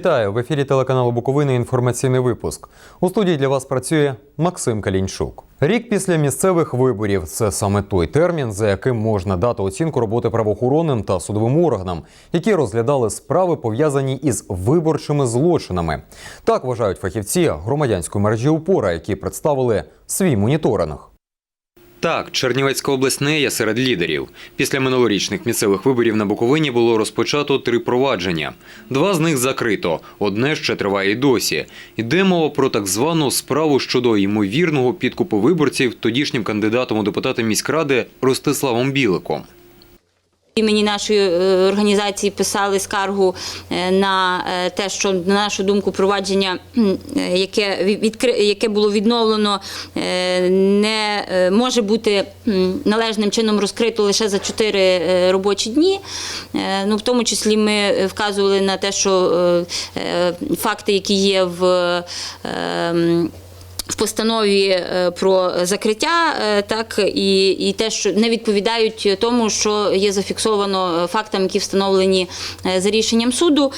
Вітаю в ефірі телеканалу Буковини. Інформаційний випуск. У студії для вас працює Максим Калінчук. Рік після місцевих виборів це саме той термін, за яким можна дати оцінку роботи правоохоронним та судовим органам, які розглядали справи пов'язані із виборчими злочинами. Так вважають фахівці громадянської мережі УПОРА, які представили свій моніторинг. Так, Чернівецька область не є серед лідерів. Після минулорічних місцевих виборів на Буковині було розпочато три провадження. Два з них закрито, одне ще триває і досі. Йде мова про так звану справу щодо ймовірного підкупу виборців тодішнім кандидатом у депутати міськради Ростиславом Біликом. Імені нашої е, організації писали скаргу е, на е, те, що на нашу думку провадження, яке яке було відновлено, не може бути належним чином розкрито лише за 4 робочі дні. Ну, в тому числі ми вказували на те, що факти, які є в в постанові е, про закриття, е, так і, і те, що не відповідають тому, що є зафіксовано е, фактам, які встановлені за рішенням суду.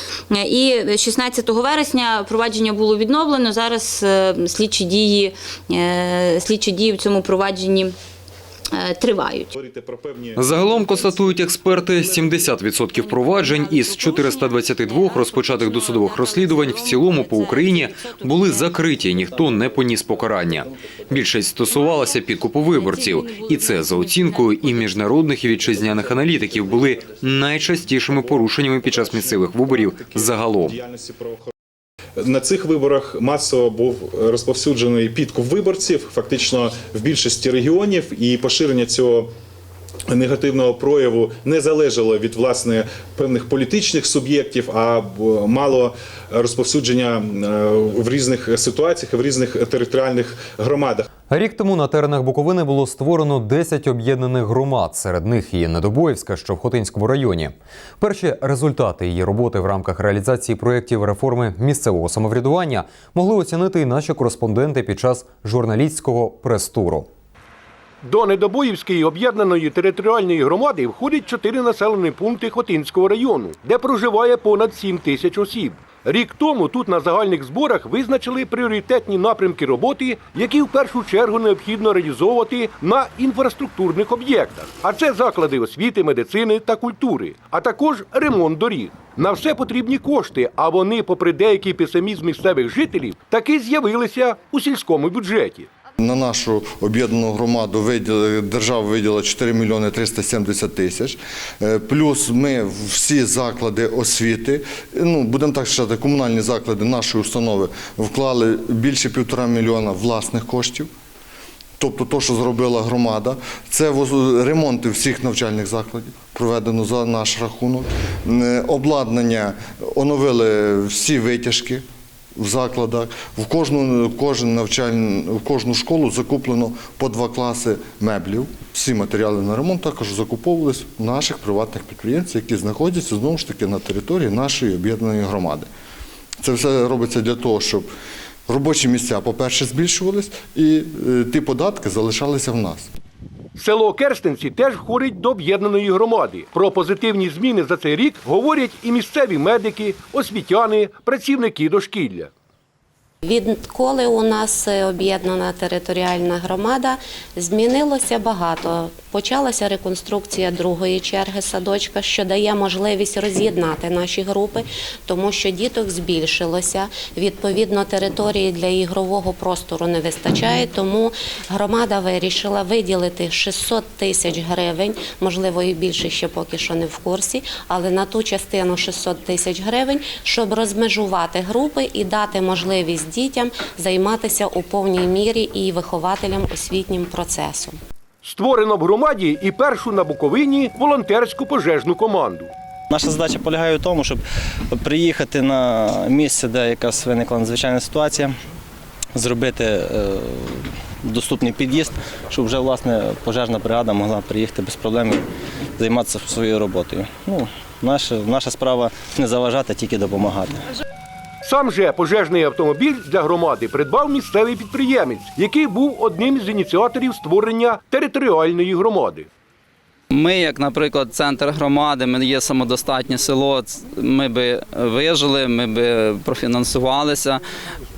І 16 вересня провадження було відновлено. Зараз слідчі дії, слідчі дії в цьому провадженні тривають. про певні Загалом констатують експерти, 70% проваджень із 422 розпочатих досудових розслідувань в цілому по Україні були закриті. Ніхто не поніс покарання. Більшість стосувалася підкупу виборців, і це за оцінкою і міжнародних і вітчизняних аналітиків були найчастішими порушеннями під час місцевих виборів загалом. На цих виборах масово був розповсюджений підкуп виборців, фактично в більшості регіонів, і поширення цього негативного прояву не залежало від власне певних політичних суб'єктів, а мало розповсюдження е, в різних ситуаціях, в різних територіальних громадах. Рік тому на теренах Буковини було створено 10 об'єднаних громад. Серед них і Недобоївська, що в Хотинському районі. Перші результати її роботи в рамках реалізації проєктів реформи місцевого самоврядування могли оцінити і наші кореспонденти під час журналістського прес-туру. До Недобоївської об'єднаної територіальної громади входять чотири населені пункти Хотинського району, де проживає понад 7 тисяч осіб. Рік тому тут на загальних зборах визначили пріоритетні напрямки роботи, які в першу чергу необхідно реалізовувати на інфраструктурних об'єктах. А це заклади освіти, медицини та культури, а також ремонт доріг. На все потрібні кошти, а вони, попри деякий песимізм місцевих жителів, таки з'явилися у сільському бюджеті. На нашу об'єднану громаду виділи, держава виділила 4 мільйони 370 тисяч. Е, Плюс ми всі заклади освіти, ну будемо так сказати, комунальні заклади нашої установи вклали більше півтора мільйона власних коштів. Тобто то, що зробила громада, це ремонти всіх навчальних закладів, проведено за наш рахунок. Е, Обладнання оновили всі витяжки в закладах. В кожну, кожен навчальний, в кожну школу закуплено по два класи меблів. Всі матеріали на ремонт також закуповувались у наших приватних підприємців, які знаходяться знову ж таки на території нашої об'єднаної громади. Це все робиться для того, щоб робочі місця, по-перше, збільшувались, і е, ті податки залишалися в нас. Село Керстенці теж входить до об'єднаної громади. Про позитивні зміни за цей рік говорять і місцеві медики, освітяни, працівники дошкілля. Відколи у нас е, об'єднана територіальна громада, змінилося багато. Почалася реконструкція другої черги садочка, що дає можливість роз'єднати наші групи, тому що діток збільшилося. Відповідно, території для ігрового простору не вистачає, тому громада вирішила виділити 600 тисяч гривень, можливо, і більше ще поки що не в курсі, але на ту частину 600 тисяч гривень, щоб розмежувати групи і дати можливість дітям займатися у повній мірі і вихователям освітнім процесом. Створено в громаді і першу на Буковині волонтерську пожежну команду. Наша задача полягає в тому, щоб приїхати на місце, де якась виникла надзвичайна ситуація, зробити е, доступний під'їзд, щоб вже власне пожежна бригада могла приїхати без проблем і займатися своєю роботою. Ну, наша, наша справа не заважати, тільки допомагати. Сам же пожежний автомобіль для громади придбав місцевий підприємець, який був одним з ініціаторів створення територіальної громади. Ми, як, наприклад, центр громади, ми є самодостатнє село. Ми би вижили, ми би профінансувалися,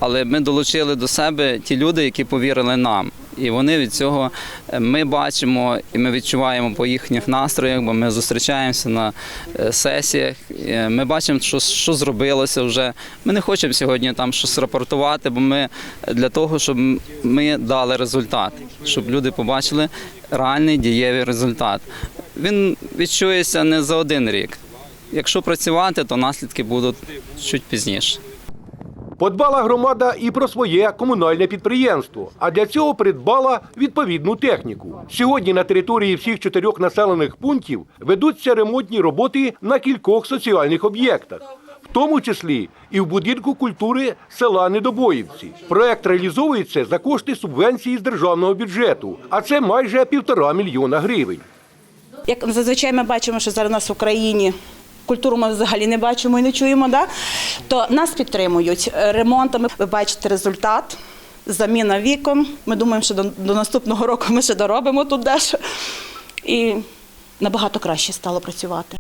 але ми долучили до себе ті люди, які повірили нам. І вони від цього е, ми бачимо і ми відчуваємо по їхніх настроях, бо ми зустрічаємося на е, сесіях. е, Ми бачимо, що, що зробилося вже. Ми не хочемо сьогодні там щось рапортувати, бо ми для того, щоб ми дали результат, щоб люди побачили реальний дієвий результат. Він відчується не за один рік. Якщо працювати, то наслідки будуть чуть пізніше. Подбала громада і про своє комунальне підприємство, а для цього придбала відповідну техніку. Сьогодні на території всіх чотирьох населених пунктів ведуться ремонтні роботи на кількох соціальних об'єктах, в тому числі і в будинку культури села Недобоївці. Проект реалізовується за кошти субвенції з державного бюджету, а це майже півтора мільйона гривень. Як зазвичай ми бачимо, що зараз у нас в Україні культуру ми взагалі не бачимо і не чуємо, да? То нас підтримують ремонтами. Ви бачите результат, заміна віком. Ми думаємо, що до, до наступного року ми ще доробимо тут дещо. І набагато краще стало працювати.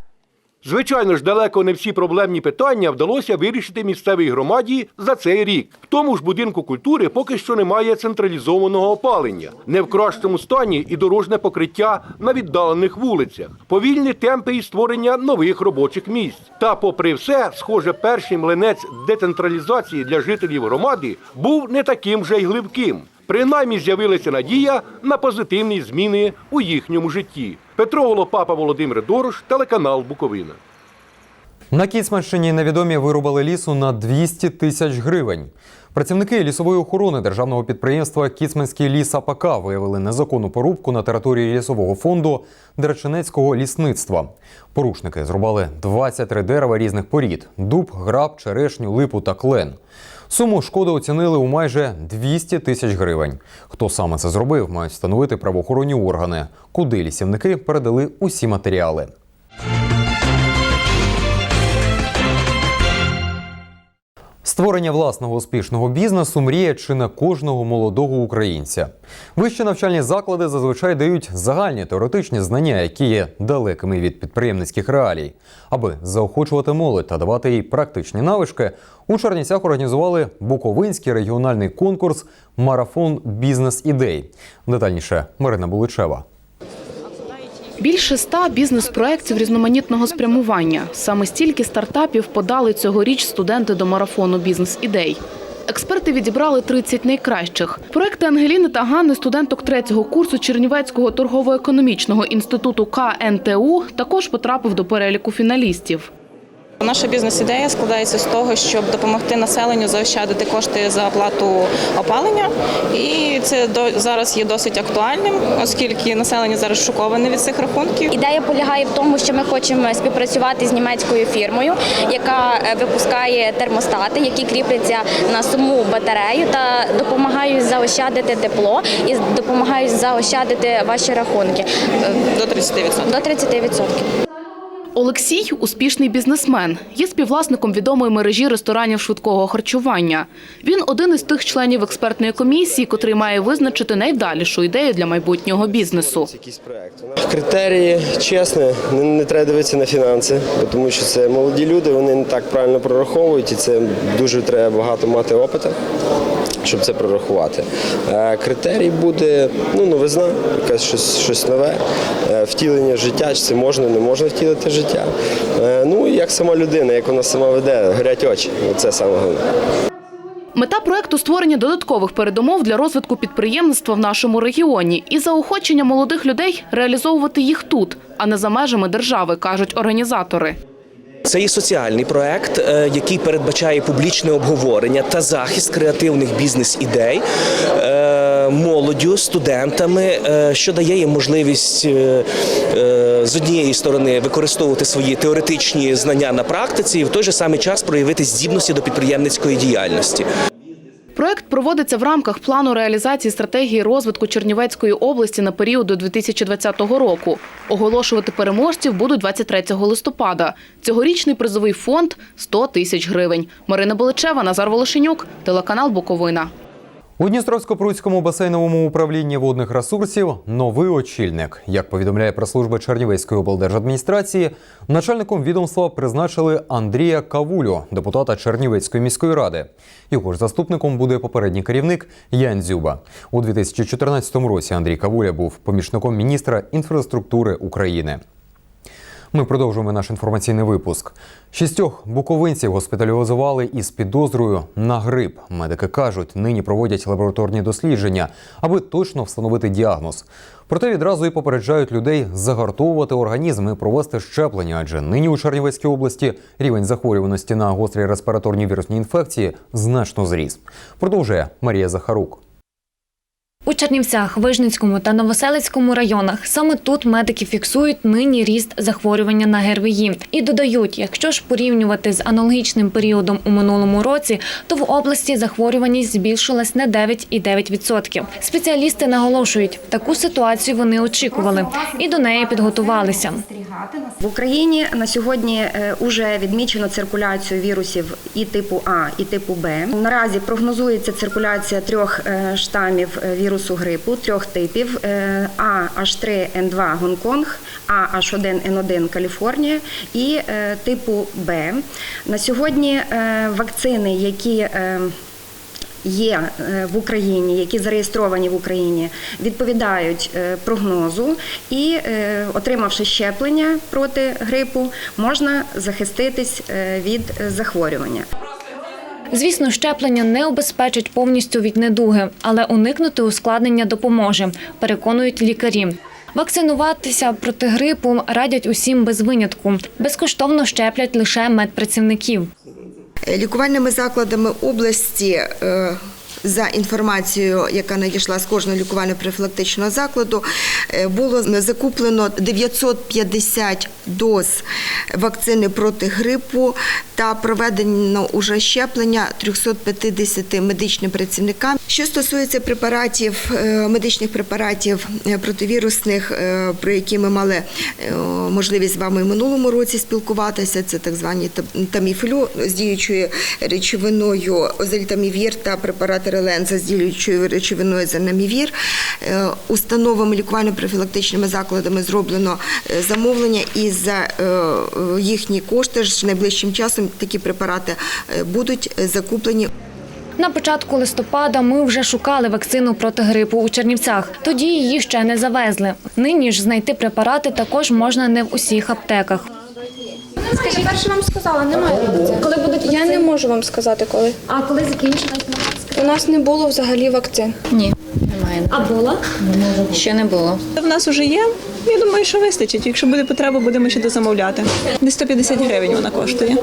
Звичайно ж, далеко не всі проблемні питання вдалося вирішити місцевій громаді за цей рік. В тому ж будинку культури поки що немає централізованого опалення, не в кращому стані і дорожне покриття на віддалених вулицях, повільні темпи і створення нових робочих місць. Та, попри все, схоже, перший млинець децентралізації для жителів громади був не таким вже й гливким. Принаймні з'явилася надія на позитивні зміни у їхньому житті. Петро Голопапа, Володимир Дорош, телеканал Буковина. На Кіцманщині невідомі вирубали лісу на 200 тисяч гривень. Працівники лісової охорони державного підприємства Кіцманський ліс АПК виявили незаконну порубку на території лісового фонду Дереченецького лісництва. Порушники зрубали 23 дерева різних порід: дуб, граб, черешню, липу та клен. Суму шкоди оцінили у майже 200 тисяч гривень. Хто саме це зробив, мають встановити правоохоронні органи, куди лісівники передали усі матеріали. Створення власного успішного бізнесу мріє чи не кожного молодого українця. Вищі навчальні заклади зазвичай дають загальні теоретичні знання, які є далекими від підприємницьких реалій. Аби заохочувати молодь та давати їй практичні навички, у Чернівцях організували Буковинський регіональний конкурс Марафон бізнес-ідей. Детальніше Марина Буличева. Більше ста бізнес-проєктів різноманітного спрямування. Саме стільки стартапів подали цьогоріч студенти до марафону бізнес-ідей. Експерти відібрали 30 найкращих. Проекти Ангеліни та Ганни, студенток третього курсу Чернівецького торгово-економічного інституту КНТУ, також потрапив до переліку фіналістів. Наша бізнес-ідея складається з того, щоб допомогти населенню заощадити кошти за оплату опалення. І це зараз є досить актуальним, оскільки населення зараз шоковане від цих рахунків. Ідея полягає в тому, що ми хочемо співпрацювати з німецькою фірмою, яка е, випускає термостати, які кріпляться на саму батарею та допомагають заощадити тепло і допомагають заощадити ваші рахунки Е, До 30%. до 30%. Олексій успішний бізнесмен. Є співвласником відомої мережі ресторанів швидкого харчування. Він один із тих членів експертної комісії, котрий має визначити найвдалішу ідею для майбутнього бізнесу. Критерії чесно, не, не треба дивитися на фінанси, тому що це молоді люди, вони не так правильно прораховують, і це дуже треба багато мати опиту, щоб це прорахувати. Е, Критерій буде ну, новизна, якась щось, щось нове, е, втілення життя, чи це можна, не можна втілити життя. Е, Ну і як сама людина, як вона сама веде, горять очі. Це саме головне. Мета проекту створення додаткових передумов для розвитку підприємництва в нашому регіоні і заохочення молодих людей реалізовувати їх тут, а не за межами держави, кажуть організатори. Це є соціальний проект, е, який передбачає публічне обговорення та захист креативних бізнес-ідей е, молоддю, студентами, е, що дає їм можливість з однієї сторони використовувати свої теоретичні знання на практиці і в той же самий час проявити здібності до підприємницької діяльності. Проект проводиться в рамках плану реалізації стратегії розвитку Чернівецької області на період до 2020 року. Оголошувати переможців будуть 23 листопада. Цьогорічний призовий фонд – 100 тисяч гривень. Марина Боличева, Назар Волошенюк, телеканал Буковина. У Дністровсько-Пруцькому басейновому управлінні водних ресурсів новий очільник. Як повідомляє прес-служба Чернівецької облдержадміністрації, начальником відомства призначили Андрія Кавулю, депутата Чернівецької міської ради. Його ж заступником буде попередній керівник Ян Дзюба. У 2014 році Андрій Кавуля був помічником міністра інфраструктури України. Ми продовжуємо наш інформаційний випуск. Шістьох буковинців госпіталізували із підозрою на грип. Медики кажуть, нині проводять лабораторні дослідження, аби точно встановити діагноз. Проте відразу і попереджають людей загартовувати організм і провести щеплення, адже нині у Чернівецькій області рівень захворюваності на гострі респіраторні вірусні інфекції значно зріс. Продовжує Марія Захарук. У Чернівцях, Вижницькому та Новоселицькому районах саме тут медики фіксують нині ріст захворювання на ГРВІ. І додають, якщо ж порівнювати з аналогічним періодом у минулому році, то в області захворюваність збільшилась на 9,9%. Спеціалісти наголошують, таку ситуацію вони очікували і до неї підготувалися. В Україні на сьогодні вже відмічено циркуляцію вірусів і типу А, і типу Б. Наразі прогнозується циркуляція трьох е, штамів е, вірусу грипу, трьох типів е, А H3N2 Гонконг, А H1N1 Каліфорнія і е, типу Б. На сьогодні е, вакцини, які Є в Україні, які зареєстровані в Україні, відповідають прогнозу, і отримавши щеплення проти грипу, можна захиститись від захворювання. Звісно, щеплення не обезпечить повністю від недуги, але уникнути ускладнення допоможе, переконують лікарі. Вакцинуватися проти грипу радять усім без винятку. Безкоштовно щеплять лише медпрацівників. Лікувальними закладами області е, за інформацією, яка надійшла з кожного лікувально-профілактичного закладу, е, було закуплено 950 доз вакцини проти грипу та проведено уже щеплення 350 медичним працівникам. Що стосується препаратів, е, медичних препаратів е, противірусних, про які ми мали можливість з вами в минулому році спілкуватися, це так звані та- таміфлю з діючою речовиною озельтамівір та препарат Реленза з діючою речовиною занамівір. Е, Установами лікувально-профілактичними закладами зроблено е, замовлення і за е, їхні кошти ж найближчим часом такі препарати будуть закуплені. На початку листопада ми вже шукали вакцину проти грипу у Чернівцях. Тоді її ще не завезли. Нині ж знайти препарати також можна не в усіх аптеках. Скажіть, перше вам сказала, немає. Коли будуть Я не можу вам сказати коли. А коли закінчилась? У нас не було взагалі вакцин. Ні, немає. А була? Ще не було. В нас вже є. Я думаю, що вистачить. Якщо буде потреба, будемо ще дозамовляти. Десь 150 гривень вона коштує.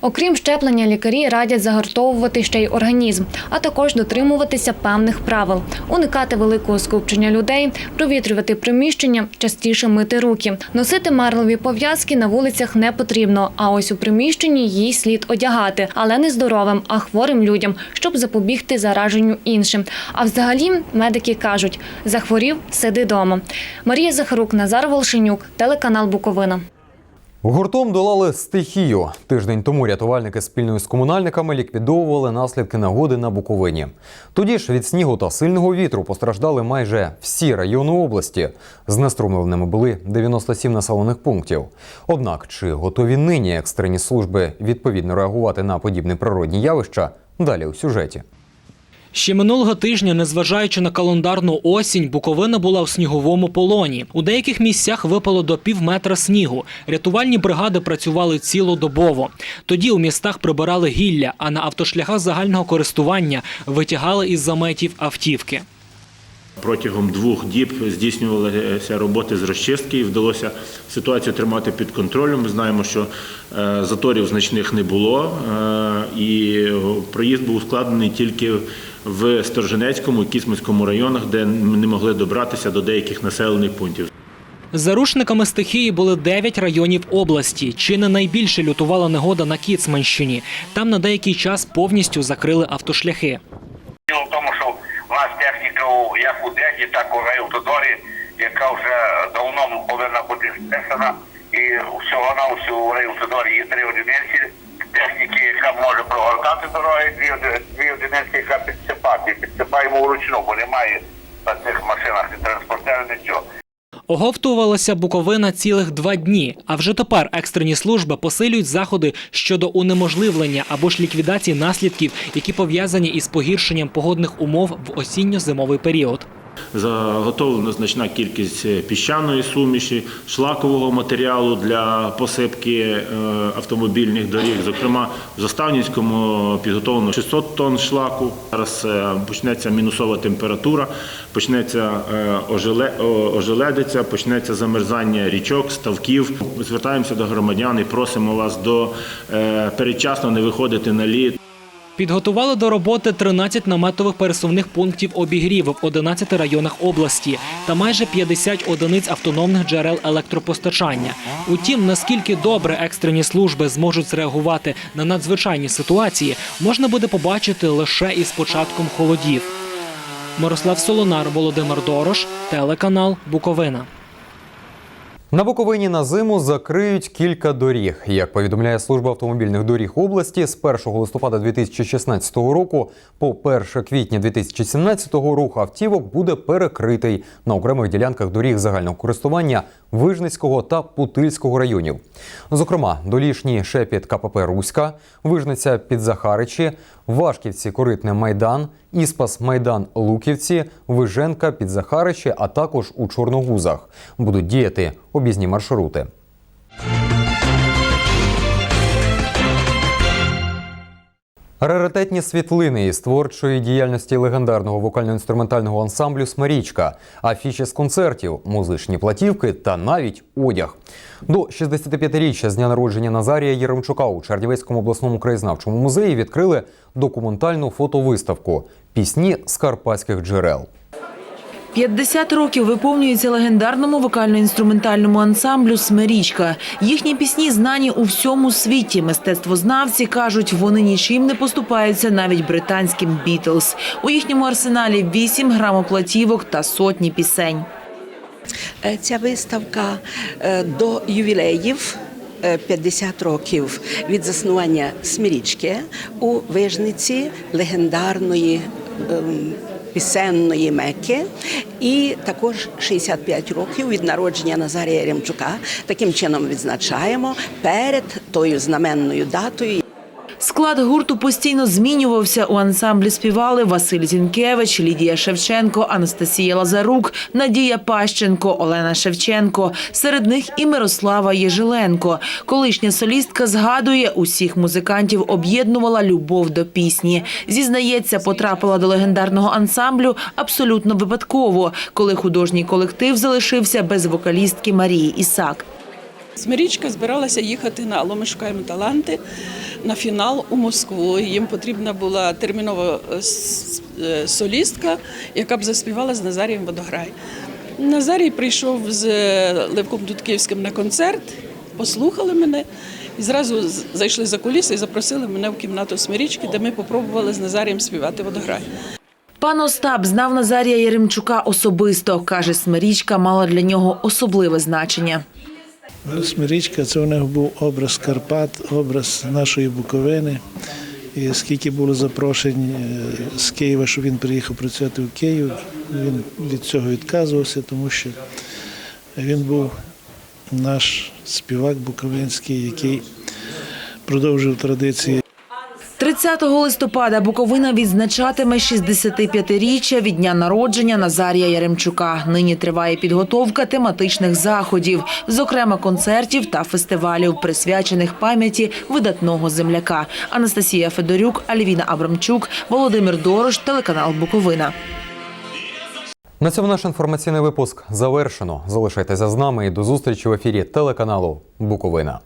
Окрім щеплення, лікарі радять загартовувати ще й організм, а також дотримуватися певних правил, уникати великого скупчення людей, провітрювати приміщення, частіше мити руки. Носити марлові пов'язки на вулицях не потрібно. А ось у приміщенні їй слід одягати, але не здоровим, а хворим людям, щоб запобігти зараженню іншим. А взагалі медики кажуть: захворів, сиди дома. Марія Захарук, Назар Волшенюк, телеканал Буковина. Гуртом долали стихію. Тиждень тому рятувальники спільно з комунальниками ліквідовували наслідки негоди на Буковині. Тоді ж від снігу та сильного вітру постраждали майже всі райони області. Знеструмленими були 97 населених пунктів. Однак, чи готові нині екстрені служби відповідно реагувати на подібні природні явища? Далі у сюжеті. Ще минулого тижня, незважаючи на календарну осінь, Буковина була в сніговому полоні. У деяких місцях випало до пів метра снігу. Рятувальні бригади працювали цілодобово. Тоді у містах прибирали гілля, а на автошляхах загального користування витягали із заметів автівки. Протягом двох діб здійснювалися роботи з розчистки і вдалося ситуацію тримати під контролем. Ми знаємо, що е, заторів значних не було, е, і проїзд був ускладнений тільки в Сторженецькому і Кісманському районах, де ми не могли добратися до деяких населених пунктів. Зарушниками стихії були 9 районів області. Чи не найбільше лютувала негода на Кіцманщині. Там на деякий час повністю закрили автошляхи. Діло в тому, що у нас техніка у- як у ДЕДі, так у райавтодорі, яка вже давно повинна бути знесена. І всього на всього у райавтодорі є три одиниці техніки, яка може прогортати дороги, дві, дві одиниці, яка підсипати. засипаємо вручну, бо немає на цих машинах і транспортерів нічого. Оговтувалася Буковина цілих два дні. А вже тепер екстрені служби посилюють заходи щодо унеможливлення або ж ліквідації наслідків, які пов'язані із погіршенням погодних умов в осінньо-зимовий період. Заготовлена значна кількість е, піщаної суміші, шлакового матеріалу для посипки е, автомобільних доріг. Зокрема, в Заставнівському підготовлено 600 тонн шлаку. Зараз е, почнеться мінусова температура, почнеться ожеледиця, почнеться замерзання річок, ставків. Звертаємося до громадян і просимо вас до передчасно не виходити на лід. Підготували до роботи 13 наметових пересувних пунктів обігріву в 11 районах області та майже 50 одиниць автономних джерел електропостачання. Утім, наскільки добре екстрені служби зможуть зреагувати на надзвичайні ситуації, можна буде побачити лише із початком холодів. Мирослав Солонар, Володимир Дорош, телеканал Буковина. На Буковині на зиму закриють кілька доріг. Як повідомляє служба автомобільних доріг області, з 1 листопада 2016 року по 1 квітня 2017 рух автівок буде перекритий на окремих ділянках доріг загального користування Вижницького та Путильського районів. Зокрема, долішній шепіт КПП Руська, Вижниця Підзахаричі, Вашківці Коритне Майдан, Іспас Майдан Луківці, Виженка Підзахаричі, а також у Чорногузах будуть діяти об'їзні маршрути. Раритетні світлини із творчої діяльності легендарного вокально-інструментального ансамблю Смарічка, афіші з концертів, музичні платівки та навіть одяг. До 65-річчя з дня народження Назарія Єремчука у Чернівецькому обласному краєзнавчому музеї відкрили документальну фотовиставку Пісні з карпатських джерел. 50 років виповнюється легендарному вокально-інструментальному ансамблю Смирічка. Їхні пісні знані у всьому світі. Мистецтвознавці кажуть, вони нічим не поступаються навіть британським Бітлз. У їхньому арсеналі 8 грамоплатівок та сотні пісень. Е, Ця виставка е, до ювілеїв. е, 50 років від заснування Смирічки у Вижниці легендарної ем, пісенної Мекки, і також 65 років від народження Назарія Ремчука. Таким чином відзначаємо перед тою знаменною датою. Склад гурту постійно змінювався. У ансамблі співали Василь Зінкевич, Лідія Шевченко, Анастасія Лазарук, Надія Пащенко, Олена Шевченко. Серед них і Мирослава Єжиленко. Колишня солістка згадує, усіх музикантів об'єднувала любов до пісні. Зізнається, потрапила до легендарного ансамблю абсолютно випадково, коли художній колектив залишився без вокалістки Марії Ісак. Смирічка збиралася їхати на «Алло, ми шукаємо таланти на фінал у Москву. Їм потрібна була термінова е, е, солістка, яка б заспівала з Назарієм Водограй. Назарій прийшов з е, Левком Дудківським на концерт, послухали мене і зразу зайшли за куліси і запросили мене в кімнату Смирічки, де ми попробували з Назарієм співати водограй. Пан Остап знав Назарія Єремчука особисто. Каже, Смирічка мала для нього особливе значення. Смирічка це у нього був образ Карпат, образ нашої Буковини. І скільки було запрошень е, з Києва, що він приїхав працювати в Київ, він від цього відказувався, тому що він був наш співак буковинський, який продовжив традиції 30 листопада Буковина відзначатиме 65-річчя від дня народження Назарія Яремчука. Нині триває підготовка тематичних заходів, зокрема концертів та фестивалів, присвячених пам'яті видатного земляка. Анастасія Федорюк, Альвіна Абрамчук, Володимир Дорош, телеканал Буковина. На цьому наш інформаційний випуск завершено. Залишайтеся з нами і до зустрічі в ефірі телеканалу Буковина.